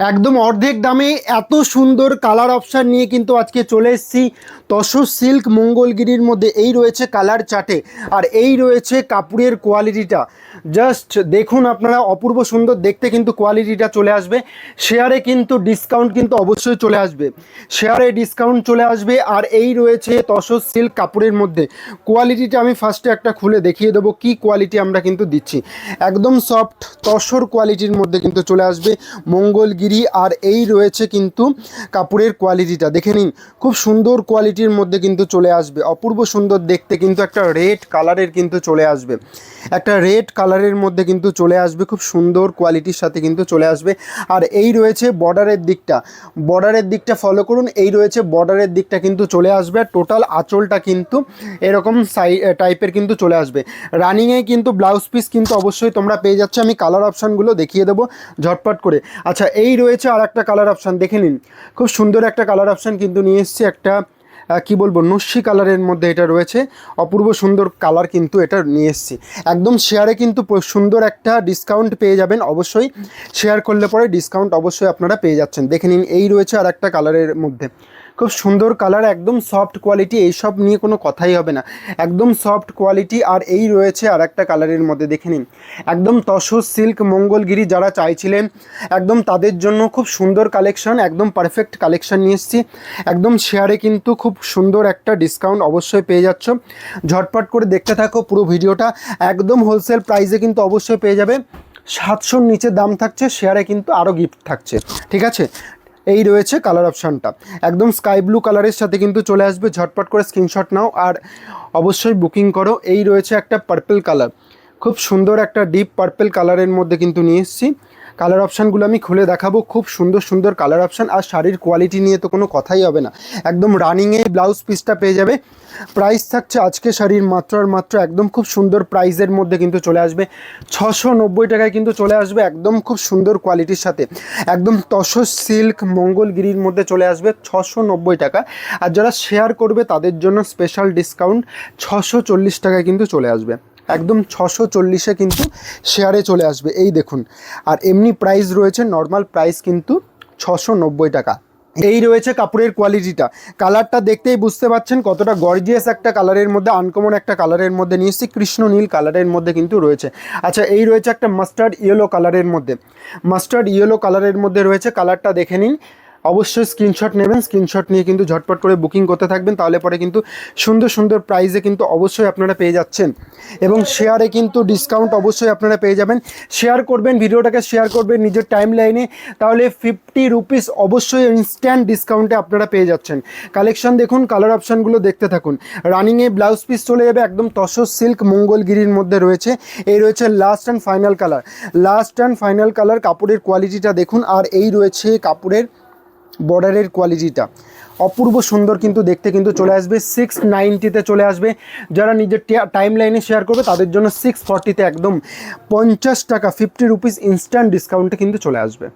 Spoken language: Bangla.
একদম অর্ধেক দামে এত সুন্দর কালার অপশান নিয়ে কিন্তু আজকে চলে এসেছি। তসর সিল্ক মঙ্গলগিরির মধ্যে এই রয়েছে কালার চাটে আর এই রয়েছে কাপড়ের কোয়ালিটিটা জাস্ট দেখুন আপনারা, অপূর্ব সুন্দর দেখতে কিন্তু কোয়ালিটিটা চলে আসবে। শেয়ারে কিন্তু ডিসকাউন্ট কিন্তু অবশ্যই চলে আসবে। শেয়ারে ডিসকাউন্ট চলে আসবে। আর এই রয়েছে তসর সিল্ক কাপড়ের মধ্যে। কোয়ালিটিটা আমি ফার্স্টে একটা খুলে দেখিয়ে দেবো কি কোয়ালিটি আমরা কিন্তু দিচ্ছি। একদম সফট তসর কোয়ালিটির মধ্যে কিন্তু চলে আসবে। মঙ্গলগিরি আর এই রয়েছে কিন্তু কাপড়ের কোয়ালিটিটা দেখে নিন, খুব সুন্দর কোয়ালিটির মধ্যে কিন্তু চলে আসবে। অপূর্ব সুন্দর দেখতে কিন্তু একটা রেড কালারের কিন্তু চলে আসবে। একটা রেড কালারের মধ্যে কিন্তু চলে আসবে, খুব সুন্দর কোয়ালিটির সাথে কিন্তু চলে আসবে। আর এই রয়েছে বর্ডারের দিকটা। বর্ডারের দিকটা ফলো করুন, এই রয়েছে বর্ডারের দিকটা কিন্তু চলে আসবে আর টোটাল আঁচলটা কিন্তু এরকম সাই টাইপের কিন্তু চলে আসবে। রানিংয়ে কিন্তু ব্লাউজ পিস কিন্তু অবশ্যই তোমরা পেয়ে যাচ্ছ। আমি কালার অপশানগুলো দেখিয়ে দেবো ঝটপট করে। আচ্ছা এই রয়েছে আর একটা কালার অপশান দেখে নিন। খুব সুন্দর একটা কালার অপশান কিন্তু নিয়ে এসছে একটা কি বলব, নস্যি কালারের মধ্যে এটা রয়েছে। অপূর্ব সুন্দর কালার কিন্তু এটা নিয়ে এসছি। একদম শেয়ারে কিন্তু সুন্দর একটা ডিসকাউন্ট পেয়ে যাবেন অবশ্যই। শেয়ার করলে পরে ডিসকাউন্ট অবশ্যই আপনারা পেয়ে যাচ্ছেন। দেখে নিন, এই রয়েছে আর একটা কালারের মধ্যে। খুব সুন্দর কালার একদম সফট কোয়ালিটি এইসব নিয়ে কোনো কথাই হবে না। একদম সফট কোয়ালিটি আর এই রয়েছে আর একটা কালারের মধ্যে, দেখে নিন। একদম তসর সিল্ক মঙ্গলগিরি যারা চাইছিলেন, একদম তাদের জন্য খুব সুন্দর কালেকশন একদম পারফেক্ট কালেকশন নিয়ে এসেছি। একদম শেয়ারে কিন্তু খুব সুন্দর একটা ডিসকাউন্ট অবশ্যই পেয়ে যাচ্ছ। ঝটপট করে দেখতে থাকো পুরো ভিডিওটা। একদম হোলসেল প্রাইসে কিন্তু অবশ্যই পেয়ে যাবে। সাতশোর নিচে দাম থাকছে শেয়ারে কিন্তু আরও গিফট থাকছে। ঠিক আছে? এই রয়েছে কালার অপশানটা একদম স্কাই ব্লু কালারের সাথে কিন্তু চলে আসবে। ঝটপট করে স্ক্রিনশট নাও আর অবশ্যই বুকিং করো। এই রয়েছে একটা পার্পেল কালার খুব সুন্দর একটা ডিপ পার্পেল কালারের মধ্যে কিন্তু নিয়ে এসেছি। কালার অপশানগুলো আমি খুলে দেখাবো। খুব সুন্দর সুন্দর কালার অপশান। আর শাড়ির কোয়ালিটি নিয়ে তো কোনো কথাই হবে না। একদম রানিংয়ে ব্লাউজ পিসটা পেয়ে যাবে। প্রাইস থাকছে আজকে শাড়ির মাত্র আর মাত্র একদম খুব সুন্দর প্রাইসের মধ্যে কিন্তু চলে আসবে। ছশো নব্বই টাকায় কিন্তু চলে আসবে একদম খুব সুন্দর কোয়ালিটির সাথে। একদম তসর সিল্ক মঙ্গলগিরির মধ্যে চলে আসবে ছশো নব্বই টাকা। আর যারা শেয়ার করবে তাদের জন্য স্পেশাল ডিসকাউন্ট ছশো চল্লিশ টাকায় কিন্তু চলে আসবে। একদম ছশো চল্লিশে কিন্তু শেয়ারে চলে আসবে। এই দেখুন, আর এমনি প্রাইস রয়েছে নর্মাল প্রাইস কিন্তু ছশো নব্বই টাকা। এই রয়েছে কাপড়ের কোয়ালিটিটা কালারটা দেখতেই বুঝতে পারছেন কতটা গর্জিয়াস একটা কালারের মধ্যে আনকমন একটা কালারের মধ্যে নিয়ে এসেছি, কৃষ্ণ নীল কালারের মধ্যে কিন্তু রয়েছে। আচ্ছা এই রয়েছে একটা মাস্টার্ড ইয়েলো কালারের মধ্যে। মাস্টার্ড ইয়েলো কালারের মধ্যে রয়েছে কালারটা দেখে নিন। অবশ্যই স্ক্রিনশট নেবেন স্ক্রিনশট নিয়ে কিন্তু ঝটপট করে বুকিং করতে থাকবেন, তাহলে পরে কিন্তু সুন্দর সুন্দর প্রাইসে কিন্তু অবশ্যই আপনারা পেয়ে যাচ্ছেন। এবং শেয়ারে কিন্তু ডিসকাউন্ট অবশ্যই আপনারা পেয়ে যাবেন। শেয়ার করবেন, ভিডিওটাকে শেয়ার করবেন নিজের টাইম লাইনে তাহলে ফিফটি রুপিস অবশ্যই ইনস্ট্যান্ট ডিসকাউন্টে আপনারা পেয়ে যাচ্ছেন। কালেকশন দেখুন কালার অপশানগুলো দেখতে থাকুন। রানিংয়ে ব্লাউজ পিস চলে যাবে একদম তসর সিল্ক মঙ্গলগিরির মধ্যে রয়েছে। এই রয়েছে last and final colour last and final colour কাপড়ের কোয়ালিটিটা দেখুন, আর এই রয়েছে কাপড়ের বর্ডারের কোয়ালিটিটা। অপূর্ব সুন্দর কিন্তু দেখতে কিন্তু চলে আসবে সিক্স নাইনটিতে চলে আসবে। যারা নিজের টাইম লাইনে শেয়ার করবে, তাদের জন্য সিক্স ফর্টিতে একদম পঞ্চাশ টাকা ফিফটি রুপিস ইনস্ট্যান্ট ডিসকাউন্টে কিন্তু চলে আসবে।